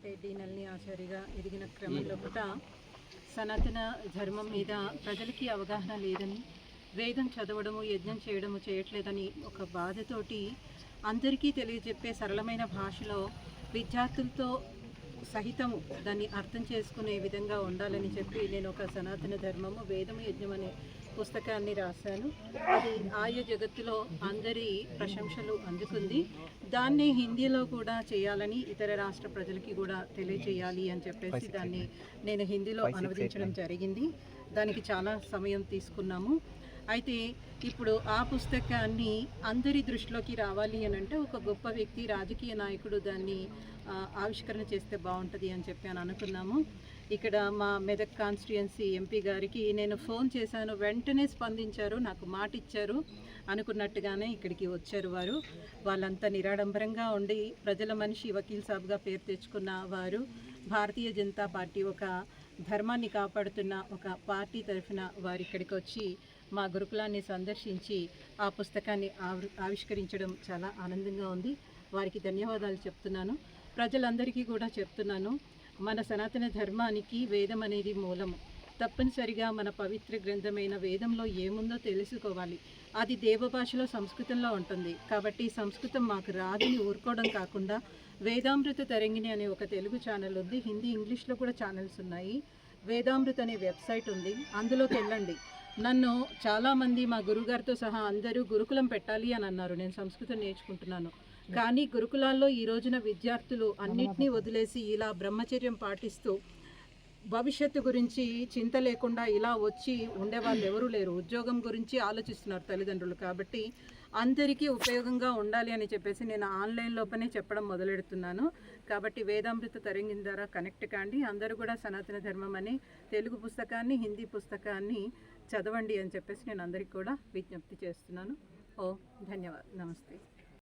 అంటే డీనల్ని ఆచార్యగా ఎదిగిన క్రమంలో కూడా సనాతన ధర్మం మీద ప్రజలకి అవగాహన లేదని వేదం చదవడము యజ్ఞం చేయడము చేయట్లేదని ఒక బాధతోటి అందరికీ తెలియజెప్పే సరళమైన భాషలో విద్యార్థులతో సహితము దాన్ని అర్థం చేసుకునే విధంగా ఉండాలని చెప్పి నేను ఒక సనాతన ధర్మము వేదము యజ్ఞం అనే పుస్తకాన్ని రాశాను. అది ఆయా జగత్తులో అందరి ప్రశంసలు అందుకుంది. దాన్ని హిందీలో కూడా చేయాలని ఇతర రాష్ట్ర ప్రజలకి కూడా తెలియజేయాలి అని చెప్పేసి దాన్ని నేను హిందీలో అనువదించడం జరిగింది. దానికి చాలా సమయం తీసుకున్నాము. అయితే ఇప్పుడు ఆ పుస్తకాన్ని అందరి దృష్టిలోకి రావాలి అని అంటే ఒక గొప్ప వ్యక్తి రాజకీయ నాయకుడు దాన్ని ఆవిష్కరణ చేస్తే బాగుంటుంది అని చెప్పి అని అనుకున్నాము. ఇక్కడ మా మెదక్ కాన్స్టిట్యుయెన్సీ ఎంపీ గారికి నేను ఫోన్ చేశాను వెంటనే స్పందించారు నాకు మాట ఇచ్చారు అనుకున్నట్టుగానే ఇక్కడికి వచ్చారు వారు. వాళ్ళంతా నిరాడంబరంగా ఉండి ప్రజల మనిషి వకీల్ సాబ్గా పేరు తెచ్చుకున్న వారు భారతీయ జనతా పార్టీ ఒక ధర్మాన్ని కాపాడుతున్న ఒక పార్టీ తరఫున వారు ఇక్కడికి వచ్చి మా గురుకులాన్ని సందర్శించి ఆ పుస్తకాన్ని ఆవిష్కరించడం చాలా ఆనందంగా ఉంది. వారికి ధన్యవాదాలు చెప్తున్నాను. ప్రజలందరికీ కూడా చెప్తున్నాను మన సనాతన ధర్మానికి వేదం అనేది మూలము. తప్పనిసరిగా మన పవిత్ర గ్రంథమైన వేదంలో ఏముందో తెలుసుకోవాలి. అది దేవభాషలో సంస్కృతంలో ఉంటుంది. కాబట్టి సంస్కృతం మాకు రాదని ఊరుకోవడం కాకుండా వేదామృత తరంగిణి అనే ఒక తెలుగు ఛానల్ ఉంది. హిందీ ఇంగ్లీష్లో కూడా ఛానల్స్ ఉన్నాయి. వేదామృత అనే వెబ్సైట్ ఉంది. అందులోకి వెళ్ళండి నన్ను చాలామంది మా గురుగారితో సహా అందరూ గురుకులం పెట్టాలి అని అన్నారు. నేను సంస్కృతం నేర్చుకుంటున్నాను. కానీ గురుకులాల్లో ఈ రోజున విద్యార్థులు అన్నిటినీ వదిలేసి ఇలా బ్రహ్మచర్యం పాటిస్తూ భవిష్యత్తు గురించి చింత లేకుండా ఇలా వచ్చి ఉండే వాళ్ళు ఎవరూ లేరు. ఉద్యోగం గురించి ఆలోచిస్తున్నారు తల్లిదండ్రులు కాబట్టి అందరికీ ఉపయోగంగా ఉండాలి అని చెప్పేసి నేను ఆన్లైన్ లోపనే చెప్పడం మొదలెడుతున్నాను. కాబట్టి వేదామృత తరంగిన ద్వారా కనెక్ట్ కాండి. అందరూ కూడా సనాతన ధర్మం అని తెలుగు పుస్తకాన్ని హిందీ పుస్తకాన్ని చదవండి అని చెప్పేసి నేను అందరికీ కూడా విజ్ఞప్తి చేస్తున్నాను. ఓ ధన్యవాదాలు. నమస్తే.